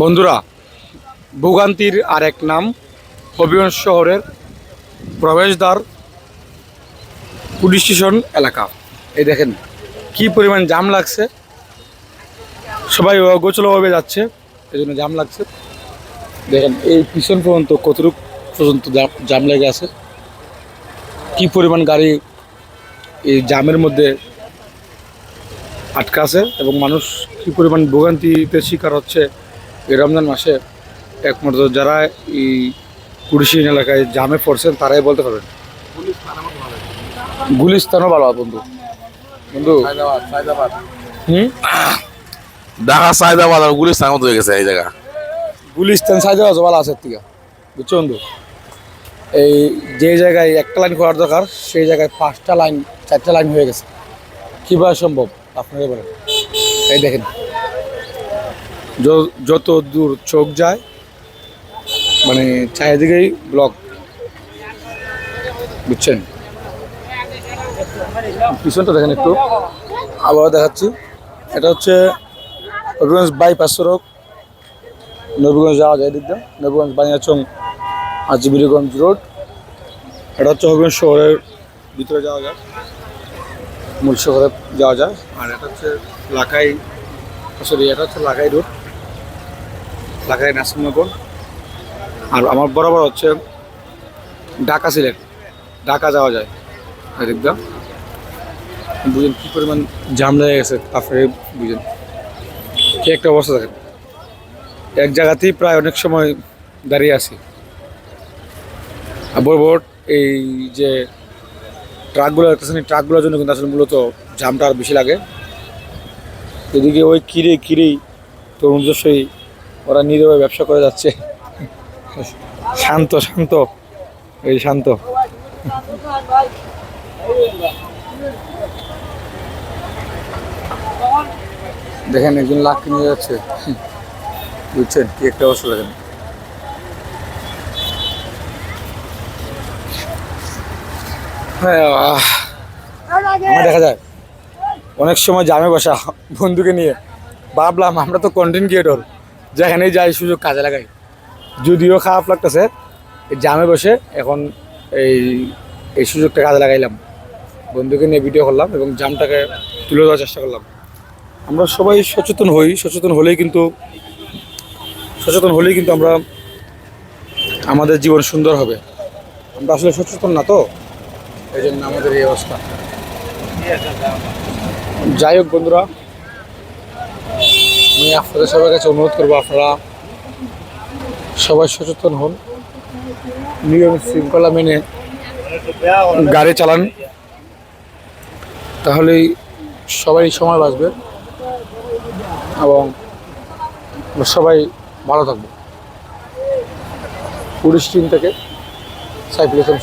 বন্ধুরা, ভোগান্তির আর এক নাম হবিগঞ্জ শহরের প্রবেশদ্বার পুলিশ স্টেশন এলাকা। এই দেখেন কি পরিমাণ জাম লাগছে। সবাই গোচলভাবে যাচ্ছে এই জন্য জাম লাগছে। দেখেন, এই পিছন পর্যন্ত কতটুক পর্যন্ত জাম লেগে আছে। কি পরিমাণ গাড়ি এই জামের মধ্যে আটকা আছে এবং মানুষ কি পরিমাণ ভোগান্তিতে শিকার হচ্ছে এই রমজান মাসে একমাত্র যারা এই কুড়িশিন এলাকায় জামে পড়ছেন তারাই বলতে পারবেন। গুলিস্তানও ভালো বন্ধু। বন্ধু হুম? ঢাকা সাইদাবাদ আর গুলিস্তান মতো হয়ে গেছে এই জায়গা? গুলিস্তান আছে ভালো আছে থেকে। বুঝছ বন্ধু? এই যে জায়গায় একটা লাইন করার দরকার সেই জায়গায় পাঁচটা লাইন চারটা লাইন হয়ে গেছে। কীভাবে সম্ভব? আপনারা বলেন। এই দেখেন। যত দূর চোখ যায় মানে চারিদিকেই ব্লক বুঝছেন? পিছনটা দেখেন একটু। আবার দেখাচ্ছি। এটা হচ্ছে হবিগঞ্জ বাইপাস সড়ক নবীগঞ্জ যাওয়া যায় দিয়ে। নবীগঞ্জ বানিয়াচং আজিবিরিগঞ্জ রোড এটা হচ্ছে হবিগঞ্জ শহরের ভিতরে যাওয়া যায়। মূল শহরে যাওয়া যায়। আর এটা হচ্ছে লাকাই, সরি, এটা হচ্ছে লাকাই রোড লাকাই নাসিমনগর আর আমার বরাবর হচ্ছে ঢাকা সিলেট। ঢাকা যাওয়া যায় এদিক দিয়ে বুঝেন কী পরিমাণ জাম লেগে গেছে তারপরে বুঝেন কি একটা অবস্থা দেখেন। এক জায়গাতেই প্রায় অনেক সময় দাঁড়িয়ে আছি। আর বড় এই যে ট্রাকগুলো দেখতেছেন, এই ট্রাকগুলোর জন্য কিন্তু আসলে মূলত জামটা আর বেশি লাগে। এদিকে ওই কিরে কিরেই তরুণজস্বই ওরা নীরবে ব্যবসা করে যাচ্ছে। শান্ত শান্ত, এই শান্ত। দেখেন একজন লাখ কিনে যাচ্ছে। বুঝছেন কি একটা অবস্থা দেখেন। হ্যাঁ আমার দেখা যায়, অনেক সময় জামে বসা বন্ধুকে নিয়ে। ভাবলাম আমরা তো কন্টেন্ট ক্রিয়েটর যেখানেই যাই সুযোগ কাজে লাগাই। যদিও খারাপ লাগতেছে জামে বসে এখন এই এই সুযোগটা কাজে লাগাইলাম। বন্ধুকে নিয়ে ভিডিও করলাম এবং জামটাকে তুলে দেওয়ার চেষ্টা করলাম। আমরা সবাই সচেতন হই, সচেতন হলেই কিন্তু, সচেতন হলেই কিন্তু আমরা আমাদের জীবন সুন্দর হবে। আমরা আসলে সচেতন না তো? এই জন্য আমাদের এই অবস্থা। যাই হোক বন্ধুরা আমি আপনাদের সবার কাছে অনুরোধ করব, আপনারা সবাই সচেতন হন। নিয়ম শৃঙ্খলা মেনে গাড়ি চালান। তাহলেই সবাই সময় বাঁচবে এবং সবাই ভালো থাকবে। পুলিশ টিম থেকে সাইফুল ইসলাম